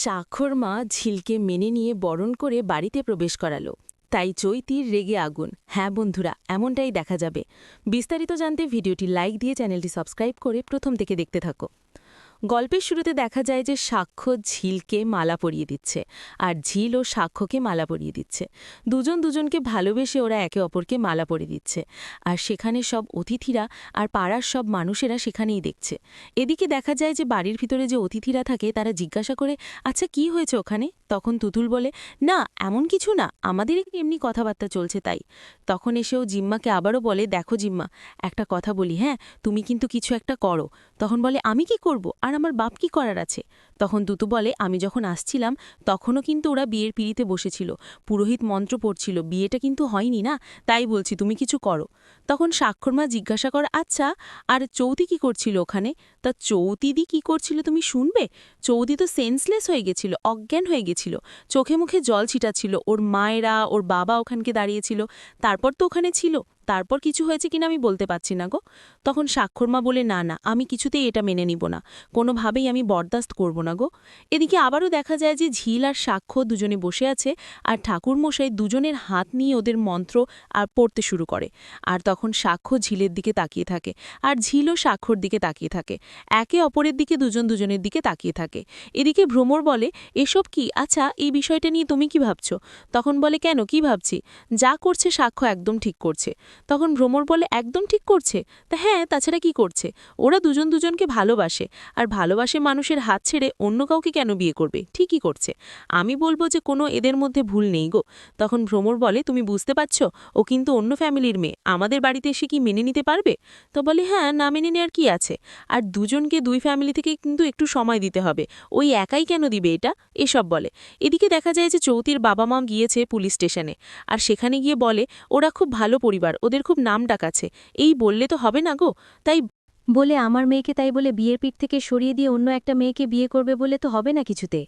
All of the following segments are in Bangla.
স্বাক্ষর মা ঝিলকে মেনে নিয়ে বরণ করে বাড়িতে প্রবেশ করালো। তাই চৈতির রেগে আগুন। হ্যাঁ বন্ধুরা, এমনটাই দেখা যাবে। বিস্তারিত জানতে ভিডিওটি লাইক দিয়ে চ্যানেলটি সাবস্ক্রাইব করে প্রথম থেকে দেখতে থাকো। গল্পের শুরুতে দেখা যায় যে সাক্ষ্য ঝিলকে মালা পরিয়ে দিচ্ছে আর ঝিল ও সাক্ষ্যকে মালা পরিয়ে দিচ্ছে। দুজন দুজনকে ভালোবেসে ওরা একে অপরকে মালা পরিয়ে দিচ্ছে। আর সেখানে সব অতিথিরা আর পাড়ার সব মানুষেরা সেখানেই দেখছে। এদিকে দেখা যায় যে বাড়ির ভিতরে যে অতিথিরা থাকে, তারা জিজ্ঞাসা করে আচ্ছা কি হয়েছে ওখানে? তখন তুতুল বলে, না, এমন কিছু না, আমাদের এমনি কথাবার্তা চলছে তাই। তখন এসেও জিম্মাকে আবারও বলে, দেখো জিম্মা, একটা কথা বলি হ্যাঁ? তুমি কিন্তু কিছু একটা করো। তখন বলে, আমি কি করব? আর আমার বাপ কি করার আছে? তখন দুতু বলে, আমি যখন আসছিলাম, তখনও কিন্তু ওরা বিয়ের পিড়িতে বসেছিল। পুরোহিত মন্ত্র পড়ছিল, বিয়েটা কিন্তু হয়নি না? তাই বলছি, তুমি কিছু করো। তখন স্বাক্ষরমা জিজ্ঞাসা কর আচ্ছা আর চৌতি কি করছিল ওখানে? তা চৌতিদি কি করছিল তুমি শুনবে? চৌতি তো সেন্সলেস হয়ে গেছিল, অজ্ঞান হয়ে গেছিল। চোখে মুখে জল ছিটাচ্ছিল, ওর মায়েরা, ওর বাবা ওখানকে দাঁড়িয়েছিল, তারপর তো ওখানে ছিল। তারপর কিছু হয়েছে কিনা আমি বলতে পারছি না গো। তখন স্বাক্ষরমা বলে, না না, আমি কিছুতেই এটা মেনে নিব না। কোনোভাবেই আমি বরদাস্ত করব না গো। এদিকে আবারও দেখা যায় যে ঝিল আর সাক্ষ্য দুজনে বসে আছে আর ঠাকুরমশাই দুজনের হাত নিয়ে ওদের মন্ত্র আর পড়তে শুরু করে। আর তখন সাক্ষ্য ঝিলের দিকে তাকিয়ে থাকে আর ঝিলও সাক্ষর দিকে তাকিয়ে থাকে। একে অপরের দিকে দুজন দুজনের দিকে তাকিয়ে থাকে। এদিকে ভ্রমর বলে, এসব কি? আচ্ছা এই বিষয়টা নিয়ে তুমি কি ভাবছ? তখন বলে, কেন? কি ভাবছি? যা করছে সাক্ষ্য একদম ঠিক করছে। তখন ভ্রমর বলে, একদম ঠিক করছে। তা হ্যাঁ তাছাড়া কি করছে? ওরা দুজন দুজনকে ভালোবাসে। আর ভালোবাসে মানুষের হাত ছেড়ে অন্য কাউকে কেন বিয়ে করবে? ঠিকই করছে। আমি বলব যে কোনো এদের মধ্যে ভুল নেই গো। তখন ভ্রমর বলে, তুমি বুঝতে পারছ? ও কিন্তু অন্য ফ্যামিলির মেয়ে। আমাদের বাড়িতে এসে কি মেনে নিতে পারবে? তো বলে হ্যাঁ না মেনে নেওয়ার কি আছে? আর দুজনকে দুই ফ্যামিলি থেকে কিন্তু একটু সময় দিতে হবে। ওই একাই কেন দিবে এটা? এসব বলে। এদিকে দেখা যায় যে চৌতির বাবা মা গিয়েছে পুলিশ স্টেশনে। আর সেখানে গিয়ে বলে, ওরা খুব ভালো পরিবার। ওদের খুব নাম ডাক আছে। এই বললে তো হবে না গো। তাই বলে আমার মেয়েকে তাই বলে বিয়ের পিঠ থেকে সরিয়ে দিয়ে অন্য একটা মেয়েকে বিয়ে করবে বলে তো হবে না কিছুতে।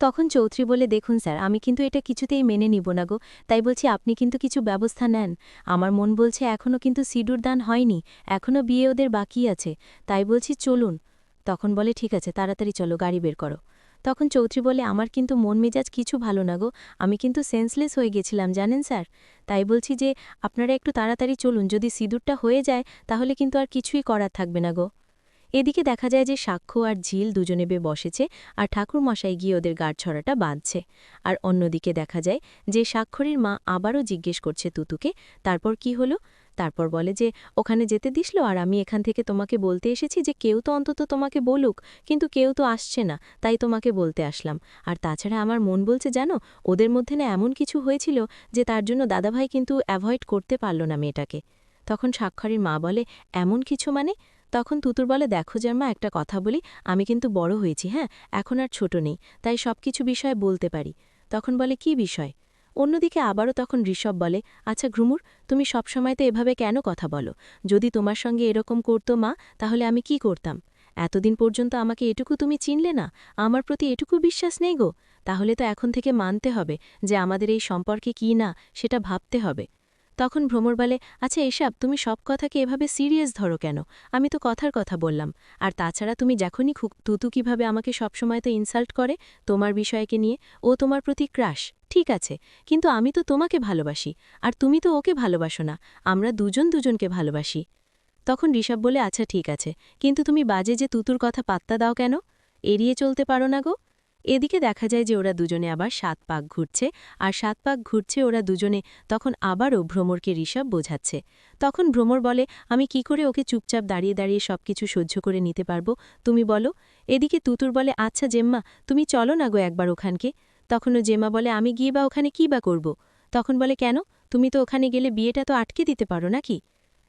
তখন চৌধুরী বলে, দেখুন স্যার, আমি কিন্তু এটা কিছুতেই মেনে নিব না গো। তাই বলছি, আপনি কিন্তু কিছু ব্যবস্থা নেন। আমার মন বলছে এখনও কিন্তু সিডুর দান হয়নি। এখনও বিয়ে ওদের বাকি আছে। তাই বলছি, চলুন। তখন বলে, ঠিক আছে, তাড়াতাড়ি চলো, গাড়ি বের করো। তখন চৌধুরী বলে, আমার কিন্তু মন মেজাজ কিছু ভালো না গো। আমি কিন্তু সেন্সলেস হয়ে গেছিলাম, জানেন স্যার? তাই বলছি যে, আপনারা একটু তাড়াতাড়ি চলুন, যদি সিঁদুরটা হয়ে যায়, তাহলে কিন্তু আর কিছুই করার থাকবে না গো। এদিকে দেখা যায় যে, সাক্ষ্য আর ঝিল দুজনে বে বসেছে, আর ঠাকুরমশাই গিয়ে ওদের গাঢ়ছড়াটা বাঁধছে। আর অন্যদিকে দেখা যায় যে স্বাক্ষরের মা আবারও জিজ্ঞেস করছে তুতুকে, তারপর কি হলো? তারপর বলে যে, ওখানে যেতে দিসলো আর আমি এখান থেকে তোমাকে বলতে এসেছি যে, কেউ তো অন্তত তোমাকে বলুক, কিন্তু কেউ তো আসছে না, তাই তোমাকে বলতে আসলাম। আর তাছাড়া আমার মন বলছে, জানো, ওদের মধ্যে না এমন কিছু হয়েছিল যে, তার জন্য দাদাভাই কিন্তু অ্যাভয়েড করতে পারল না মেয়েটাকে। তখন স্বাক্ষরের মা বলে, এমন কিছু মানে? তখন তুতুর বলে, দেখো জার্মা একটা কথা বলি, আমি কিন্তু বড় হয়েছি হ্যাঁ এখন আর ছোট নেই, তাই সব কিছু বিষয়ে বলতে পারি। তখন বলে, কি বিষয়? অন্যদিকে আবারও তখন ঋষভ বলে আচ্ছা ঘ্রুমুর তুমি সবসময় তো এভাবে কেন কথা বলো? যদি তোমার সঙ্গে এরকম করতো মা, তাহলে আমি কি করতাম? এতদিন পর্যন্ত আমাকে এটুকু তুমি চিনলে না? আমার প্রতি এটুকু বিশ্বাস নেই গো? তাহলে তো এখন থেকে মানতে হবে যে আমাদের এই সম্পর্কে কি না, সেটা ভাবতে হবে। তখন ভ্রমর বলে আচ্ছা এসব, তুমি সব কথাকে এভাবে সিরিয়াস ধরো কেন? আমি তো কথার কথা বললাম। আর তাছাড়া তুমি যখনই তুতু কীভাবে আমাকে সবসময় তো ইনসাল্ট করে তোমার বিষয়কে নিয়ে, ও তোমার প্রতি ক্রাশ ঠিক আছে, কিন্তু আমি তো তোমাকে ভালোবাসি, আর তুমি তো ওকে ভালোবাসো না, আমরা দুজন দুজনকে ভালোবাসি। তখন ঋষভ বলে আচ্ছা ঠিক আছে, কিন্তু তুমি বাজে যে তুতুর কথা পাত্তা দাও কেন? এড়িয়ে চলতে পারো না গো। এদিকে দেখা যায় যে ওরা দুজনে আবার সাত পাক ঘুরছে, আর সাত পাক ঘুরছে ওরা দুজনে তখন আবারও ভ্রমরকে ঋষভ বোঝাচ্ছে। তখন ভ্রমর বলে, আমি কি করে ওকে চুপচাপ দাঁড়িয়ে দাঁড়িয়ে সব কিছু সহ্য করে নিতে পারব? তুমি বলো। এদিকে তুতুর বলে আচ্ছা জেম্মা, তুমি চলো না গো একবার ওখানকে। তখনও জেম্মা বলে, আমি গিয়ে বা ওখানে কি বা করব? তখন বলে, কেন? তুমি তো ওখানে গেলে বিয়েটা তো আটকে দিতে পারো নাকি?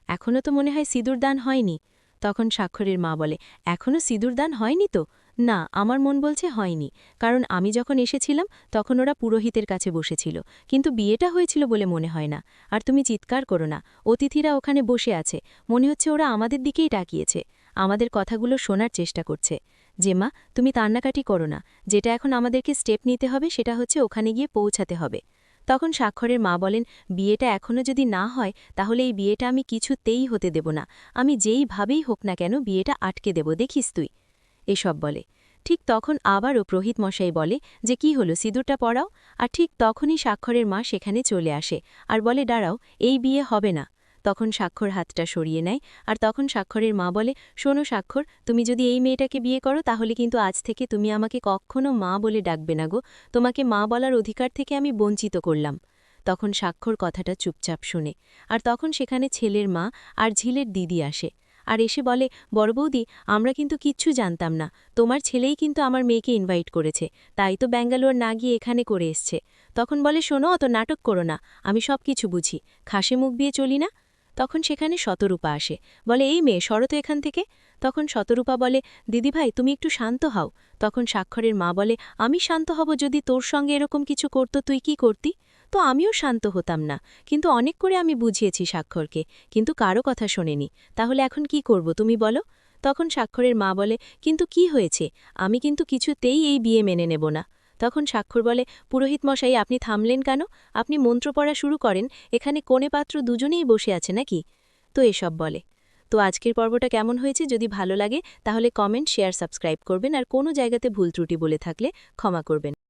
এখনও তো মনে হয় সিঁদুর দান হয়নি। তখন স্বাক্ষরের মা বলে এখনও সিঁদুর দান হয়নি তো? না, আমার মন বলছে হয়নি, কারণ আমি যখন এসেছিলাম, তখন ওরা পুরোহিতের কাছে বসেছিল, কিন্তু বিয়েটা হয়েছিল বলে মনে হয় না, আর তুমি চিৎকার করো না, অতিথিরা ওখানে বসে আছে, মনে হচ্ছে ওরা আমাদের দিকেই ডাকিয়েছে আমাদের কথাগুলো শোনার চেষ্টা করছে, জেমা, তুমি তান্নাকাটি করো না, যেটা এখন আমাদেরকে স্টেপ নিতে হবে সেটা হচ্ছে ওখানে গিয়ে পৌঁছাতে হবে, তখন স্বাক্ষরের মা বলেন, বিয়েটা এখনও যদি না হয়, তাহলে এই বিয়েটা আমি কিছুতেই হতে দেব না, আমি যেইভাবেই হোক না কেন বিয়েটা আটকে দেব, দেখিস তুই এসব বলে। ঠিক তখন আবারও প্রহিত মশাই বলে যে, কি হলো? সিঁদুরটা পড়াও আর ঠিক তখনই স্বাক্ষরের মা সেখানে চলে আসে আর বলে, দাঁড়াও, এই বিয়ে হবে না। তখন স্বাক্ষর হাতটা সরিয়ে নেয় আর তখন স্বাক্ষরের মা বলে, শোনো স্বাক্ষর, তুমি যদি এই মেয়েটাকে বিয়ে করো, তাহলে কিন্তু আজ থেকে তুমি আমাকে কখনো মা বলে ডাকবে না গো। তোমাকে মা বলার অধিকার থেকে আমি বঞ্চিত করলাম। তখন স্বাক্ষর কথাটা চুপচাপ শুনে। আর তখন সেখানে ছেলের মা আর ঝিলের দিদি আসে। আর এসে বলে, বড় বৌদি, আমরা কিন্তু কিচ্ছু জানতাম না। তোমার ছেলেই কিন্তু আমার মেয়েকে ইনভাইট করেছে। তাই তো ব্যাঙ্গালোর না গিয়ে এখানে করে এসছে। তখন বলে, শোনো, অত নাটক করো না। আমি সব কিছু বুঝি। খাসে মুখ দিয়ে চলি না? তখন সেখানে শতরূপা আসে। বলে, এই মেয়ে, সরো তো এখান থেকে। তখন শতরূপা বলে দিদিভাই তুমি একটু শান্ত হও। তখন স্বাক্ষরের মা বলে, আমি শান্ত হব যদি তোর সঙ্গে এরকম কিছু করতো, তুই কি করতি? তো আমিও শান্ত হতাম না। কিন্তু অনেক করে আমি বুঝিয়েছি স্বাক্ষরকে, কিন্তু কারও কথা শোনেনি। তাহলে এখন কি করব তুমি বলো? তখন স্বাক্ষরের মা বলে, কিন্তু কি হয়েছে? আমি কিন্তু কিছুতেই এই বিয়ে মেনে নেব না। তখন স্বাক্ষর বলে, পুরোহিত মশাই, আপনি থামলেন কেন? আপনি মন্ত্র পড়া শুরু করেন, এখানে কোণে পাত্র দুজনেই বসে আছে নাকি? তো এসব বলে। তো আজকের পর্বটা কেমন হয়েছে যদি ভালো লাগে, তাহলে কমেন্ট, শেয়ার, সাবস্ক্রাইব করবেন আর কোনো জায়গাতে ভুল ত্রুটি বলে থাকলে ক্ষমা করবেন।